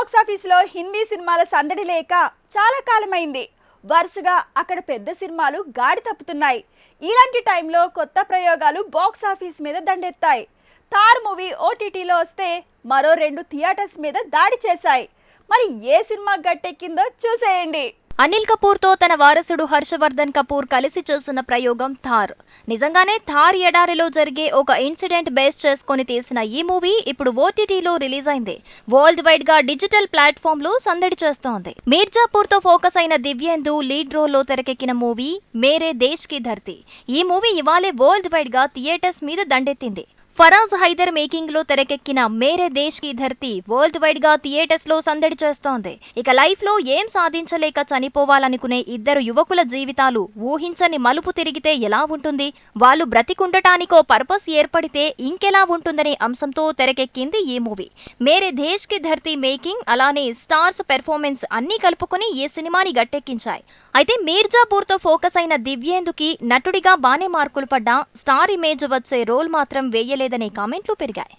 Box Hindi సినిమాల సందడి లేక చాలా కాలమైంది. వరుసగా అక్కడ పెద్ద సినిమాలు గాడి తప్పుతున్నాయి. ఇలాంటి టైంలో కొత్త ప్రయోగాలు బాక్స్ ఆఫీస్ మీద దండెత్తాయి. తార్ మూవీ ఓటీటీలో వస్తే మరో రెండు థియేటర్స్ మీద దాడి చేశాయి. మరి ఏ సినిమా గట్టెక్కిందో చూసేయండి. అనిల్ కపూర్తో తన వారసుడు హర్షవర్ధన్ కపూర్ కలిసి చేసిన ప్రయోగం థార్. నిజంగానే థార్ ఎడారిలో జరిగే ఒక ఇన్సిడెంట్ బేస్ చేసుకొని తీసిన ఈ మూవీ ఇప్పుడు ఓటీటీలో రిలీజ్ అయింది. వరల్డ్ వైడ్గా డిజిటల్ ప్లాట్ఫామ్లో సందడి చేస్తోంది. మీర్జాపూర్తో ఫోకస్ అయిన దివ్యేందు లీడ్ రోల్లో తెరకెక్కిన మూవీ మేరే దేశ్కి ధర్తి. ఈ మూవీ ఇవాళే వరల్డ్ వైడ్గా థియేటర్స్ మీద దండెత్తింది. ఫరాజ్ హైదర్ మేకింగ్లో తెరకెక్కిన మేరే దేశ్కి ధర్తీ వరల్డ్ వైడ్గా థియేటర్స్లో సందడి చేస్తోంది. ఇక లైఫ్లో ఏం సాధించలేక చనిపోవాలనుకునే ఇద్దరు యువకుల జీవితాలు ఊహించని మలుపు తిరిగితే ఎలా ఉంటుంది? వాళ్ళు బ్రతికుండటానికో పర్పస్ ఏర్పడితే ఇంకెలా ఉంటుందనే అంశంతో తెరకెక్కింది ఈ మూవీ. మేరే దేశ్కి ధర్తీ మేకింగ్ అలానే స్టార్స్ పెర్ఫార్మెన్స్ అన్నీ కలుపుకుని ఈ సినిమాని గట్టెక్కించాయి. అయితే మీర్జాపూర్తో ఫోకస్ అయిన దివ్యేందుకి నటుడిగా బానే మార్కులు పడ్డా స్టార్ ఇమేజ్ వచ్చే రోల్ మాత్రం వేయలేదు వేయలేదనే కామెంట్లు పెరిగాయి